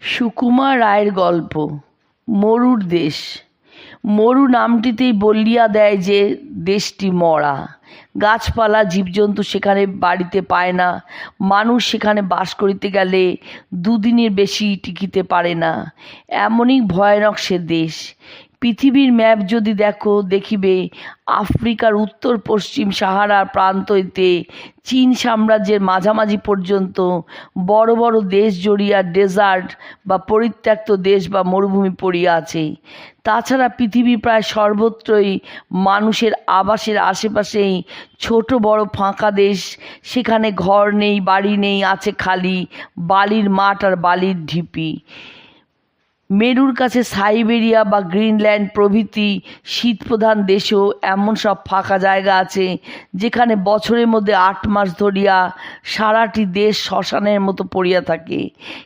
সুকুমার রায়ের গল্প, মরুর দেশ। মরু নামটিতেই বলিয়া দেয় যে, দেশটি মরা। গাছপালা, জীবজন্তু সেখানে বাড়িতে পায় না। মানুষ সেখানে বাস করিতে গেলে দুদিনের বেশি টিকিতে পারে না। এমনই ভয়ানক সে দেশ। পৃথিবীর ম্যাপ যদি দেখো, দেখিবে আফ্রিকার উত্তর পশ্চিম সাহারার প্রান্ত হইতে চীন সাম্রাজ্যের মাঝামাঝি পর্যন্ত বড় বড় দেশ জড়িয়া ডেজার্ট বা পরিত্যক্ত দেশ বা মরুভূমি পড়িয়া আছে। তাছাড়া পৃথিবীর প্রায় সর্বত্রই মানুষের আবাসের আশেপাশেই ছোট বড় ফাঁকা দেশ। সেখানে ঘর নেই, বাড়ি নেই, আছে খালি বালির মাঠ আর বালির ঢিপি। মেরুর কাছে সাইবেরিয়া বা গ্রিনল্যান্ড প্রভৃতি শীতপ্রধান দেশেও এমন সব ফাঁকা জায়গা আছে যেখানে বছরের মধ্যে আট মাস ধরিয়া সারাটি দেশ শ্মশানের মতো পড়িয়া থাকে।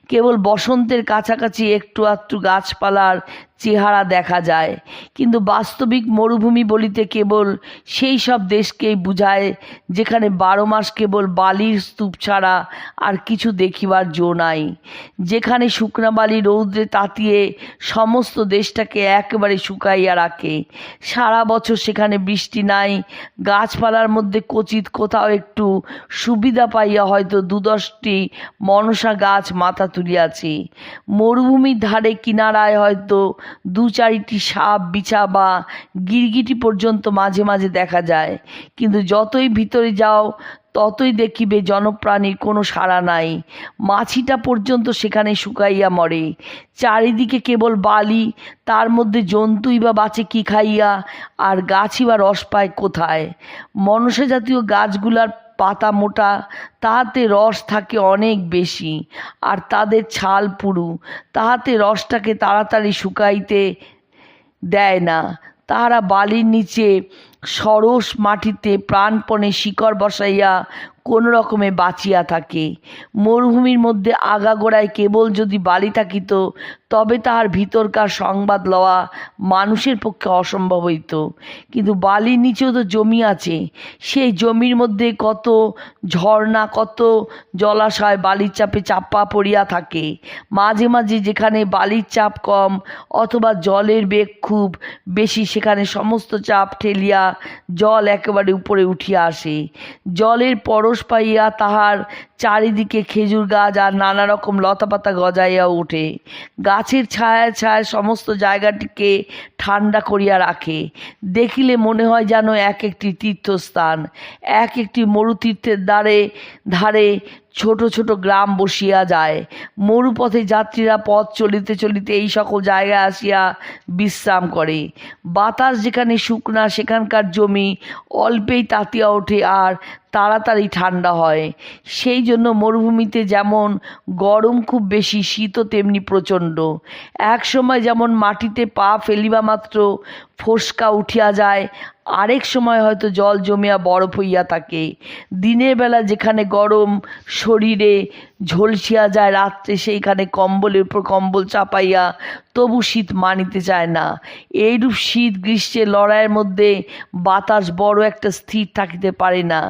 কেবল বসন্তের কাছাকাছি একটু আধটু গাছপালার চেহারা দেখা যায়, কিন্তু বাস্তবিক মরুভূমি বলিতে কেবল সেই সব দেশকেই বুঝায়, যেখানে বারো মাস কেবল বালির স্তূপ ছাড়া আর কিছু দেখিবার জো নাই, যেখানে শুকনা বালি রৌদ্রে তাতিয়ে সমস্ত দেশটাকে একেবারে শুকাইয়া রাখে। সারা বছর সেখানে বৃষ্টি নাই, গাছপালার মধ্যে কচিত কোথাও একটু সুবিধা পাইয়া হয়তো দু দশটি মনসা গাছ মাথা তুলিয়াছে। মরুভূমির ধারে কিনারায় হয়তো দু চারিটি সাপ বিছা বা গিরগিটি পর্যন্ত মাঝে মাঝে দেখা যায়। কিন্তু যতই ভিতরে যাও, ততই দেখিবে জনপ্রাণীর কোনো সাড়া নাই। মাছিটা পর্যন্ত সেখানে শুকাইয়া মরে। চারিদিকে কেবল বালি, তার মধ্যে জন্তুই বা বাঁচে কি খাইয়া, আর গাছই বা রস পায় কোথায়? মনসা জাতীয় গাছগুলার পাতা মোটা, তাহাতে রস থাকে অনেক বেশি। আর তাদের ছাল পুরু, তাহাতে রসটাকে তাড়াতাড়ি শুকাইতে দেয় না। তাহারা বালির নিচে সরস মাটিতে প্রাণপণে শিকড় বসাইয়া কোনো রকমে বাঁচিয়া থাকে। মরুভূমির মধ্যে আগাগোড়ায় কেবল যদি বালি থাকিত, তবে তাহার ভিতরকার সংবাদ লওয়া মানুষের পক্ষে অসম্ভব হইত। কিন্তু বালির নিচেও তো জমি আছে। সেই জমির মধ্যে কত ঝর্ণা, কত জলাশয় বালির চাপে চাপা পড়িয়া থাকে। মাঝে মাঝে যেখানে বালির চাপ কম অথবা জলের বেগ খুব বেশি, সেখানে সমস্ত চাপ ঠেলিয়া জল একেবারে উপরে উঠিয়া আসে। জলের পরশ পাইয়া তাহার চারিদিকে খেজুর গাছ আর নানা রকম লতাপাতা গজাইয়া ওঠে। গাছের ছায়া ছায়া সমস্ত জায়গাটিকে ঠান্ডা করিয়া রাখে। দেখিলে মনে হয় যেন এক একটি তীর্থস্থান, এক একটি মরুতীর্থের দ্বারে ধারে ছোট ছোট গ্রাম বসিয়া যায়। মরুপথে যাত্রীরা পথ চলিতে চলিতে এই সকল জায়গায় আসিয়া বিশ্রাম করে। বাতাস যেখানে শুকনা, সেখানকার জমি অল্পেই তাতিয়া ওঠে আর তাড়াতাড়ি ঠান্ডা হয়। সেই জন্য মরুভূমিতে যেমন গরম খুব বেশি, শীতও তেমনি প্রচণ্ড। এক সময় যেমন মাটিতে পা ফেলিবা মাত্র ফোসকা উঠিয়া যায়। আরেক সময় হয়তো জল জমিয়া বরফ হইয়া থাকে। দিনের বেলা যেখানে গরম শরীরে ঝলসিয়া যায়, রাত্রে সেইখানে কম্বলের উপর কম্বল চাপাইয়া তবু শীত মানিতে চায় না। এইরূপ শীত গ্রীষ্মের লড়াইয়ের মধ্যে বাতাস বড় একটা স্থির থাকিতে পারে না।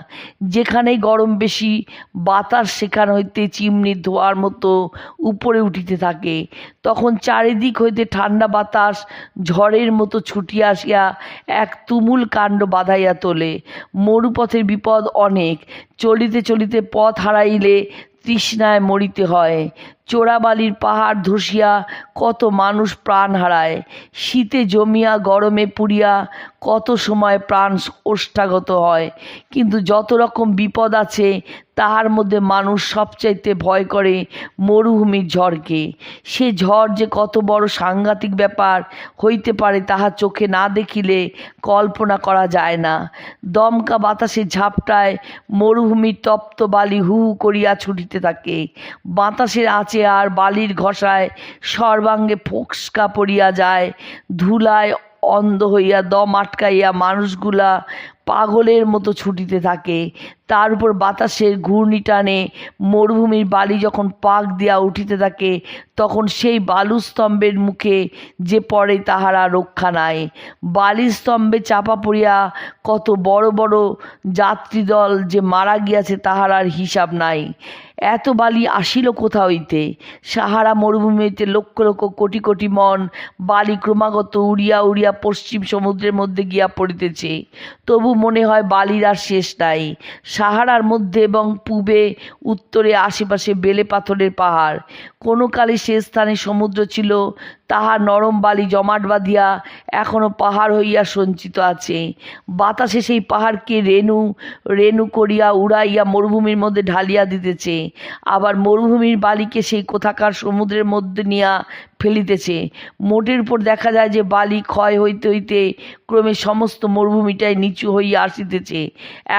যেখানেই গরম বেশি, বাতাস সেখান হইতে চিমনির ধোয়ার মতো উপরে উঠিতে থাকে। তখন চারিদিক হইতে ঠান্ডা বাতাস, ঝড়ের মতো ছুটিয়া আসিয়া এক তুমুল কাণ্ড বাঁধাইয়া তোলে। মরুপথের বিপদ অনেক। চলিতে চলিতে পথ হারাইলে তৃষ্ণায় মরিতে হয়। চোরাবালির পাহাড় ধসিয়া কত মানুষ প্রাণ হারায়। শীতে জমিয়া গরমে পুড়িয়া কত সময় প্রাণ ওষ্ঠাগত হয়। কিন্তু যত রকম বিপদ আছে, তাহার মধ্যে মানুষ সবচাইতে ভয় করে মরুভূমির ঝড়কে। সে ঝড় যে কত বড় সাংঘাতিক ব্যাপার হইতে পারে, তাহা চোখে না দেখিলে কল্পনা করা যায় না। দমকা বাতাসের ঝাপটায় মরুভূমির তপ্ত বালি হু হু করিয়া ছুটিতে থাকে। বাতাসের আঁচে আর বালির ঘষায় সর্বাঙ্গে ফোঁসকা পড়িয়া যায়, ধুলায় অন্ধ হইয়া দম আটকাইয়া মানুষগুলা পাগলের মতো ছুটিতে থাকে। তার উপর বাতাসের ঘূর্ণি টানে, মরুভূমির বালি যখন পাক দিয়া উঠিতে থাকে, তখন সেই বালুস্তম্ভের মুখে যে পড়ে তাহারা রক্ষা নাই। বালিস্তম্ভে চাপা পড়িয়া কত বড় বড় যাত্রীদল যে মারা গিয়াছে তাহার আর হিসাব নাই। এত বালি আসিল কোথা হইতে? সাহারা মরুভূমিতে লক্ষ লক্ষ কোটি কোটি মন বালি ক্রমাগত উড়িয়া উড়িয়া পশ্চিম সমুদ্রের মধ্যে গিয়া পড়িতেছে। তবু মনে হয় বালির আর শেষ নাই। সাহারার মধ্যে এবং পূবে, উত্তরে, আশেপাশে বেলে পাথরের পাহাড়। কোনো কালে সে স্থানে সমুদ্র ছিল তাহার নরম বালি জমাট বাঁধিয়া এখনও পাহাড় হইয়া সঞ্চিত আছে। বাতাসে সেই পাহাড়কে রেণু রেণু করিয়া উড়াইয়া মরুভূমির মধ্যে ঢালিয়া দিতেছে। আবার মরুভূমির বালিকে সেই কোথাকার সমুদ্রের মধ্যে নিয়া ফেলিতেছে। মোটের উপর দেখা যায় যে বালি ক্ষয় হইতে হইতে ক্রমে সমস্ত মরুভূমিটাই নিচু হইয়া আসিতেছে।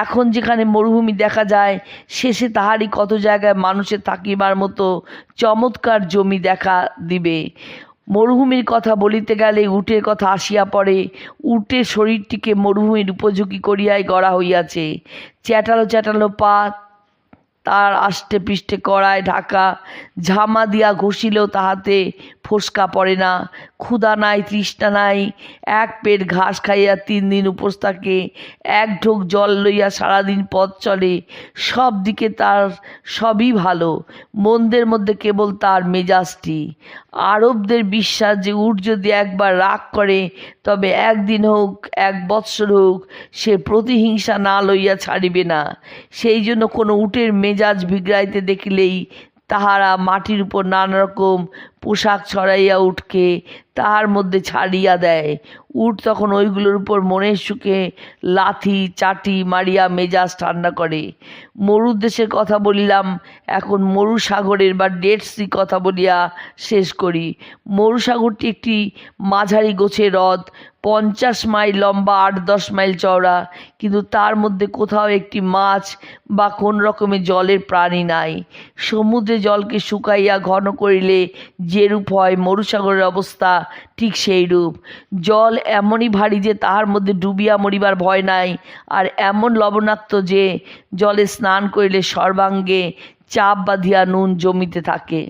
এখন যেখানে মরুভূমি দেখা যায়, শেষে তাহারই কত জায়গায় মানুষের থাকিবার মতো চমৎকার জমি দেখা দিবে। মরুভূমির কথা বলিতে গেলে উটের কথা আসিয়া পড়ে, উটের শরীরটিকে মরুভূমির উপযোগী করিয়াই গড়া হইয়াছে। চ্যাটালো চ্যাটালো পা তার আষ্টে পৃষ্ঠে কড়ায় ঢাকা, ঝামা দিয়া ঘষিলেও তাহাতে ফোসকা পড়ে না। ক্ষুধা নাই, তৃষ্ণা নাই, এক পেট ঘাস খাইয়া তিন দিন উপোস থাকে এক ঢোক জল লইয়া সারাদিন পথ চলে, সব দিকে তার সবই ভালো, মন্দের মধ্যে কেবল তার মেজাজটি। আরবদের বিশ্বাস যে উট যদি একবার রাগ করে তবে একদিন হোক, এক বৎসর হোক, সে প্রতিহিংসা না লইয়া ছাড়িবে না। সেই জন্য কোনো উটের মেজাজ বিগড়াইতে দেখিলেই তাহারা মাটির উপর নানা রকম পোশাক ছড়াইয়া উঠকে তাহার মধ্যে ছাড়িয়া দেয়। উট তখন ওইগুলোর উপর মনের সুখে লাথি, চাটি মারিয়া মেজাজ ঠান্ডা করে। মরুর দেশের কথা বলিলাম, এখন মরু সাগরের বা ডেড সি কথা বলিয়া শেষ করি। মরু সাগরটি একটি মাঝারি গোছের হ্রদ, পঞ্চাশ মাইল লম্বা, আট দশ মাইল চওড়া, কিন্তু তার মধ্যে কোথাও একটি মাছ বা কোন রকমের জলের প্রাণী নাই। সমুদ্রে জলকে শুকাইয়া ঘন করিলে যেরূপ হয়, মরুসাগরের অবস্থা ঠিক সেই রূপ জল এমনই ভারী যে তাহার মধ্যে ডুবিয়া মরিবার ভয় নাই, আর এমন লবণাক্ত যে জলে স্নান করিলে সর্বাঙ্গে চাপ বাঁধিয়া নুন জমিতে থাকে।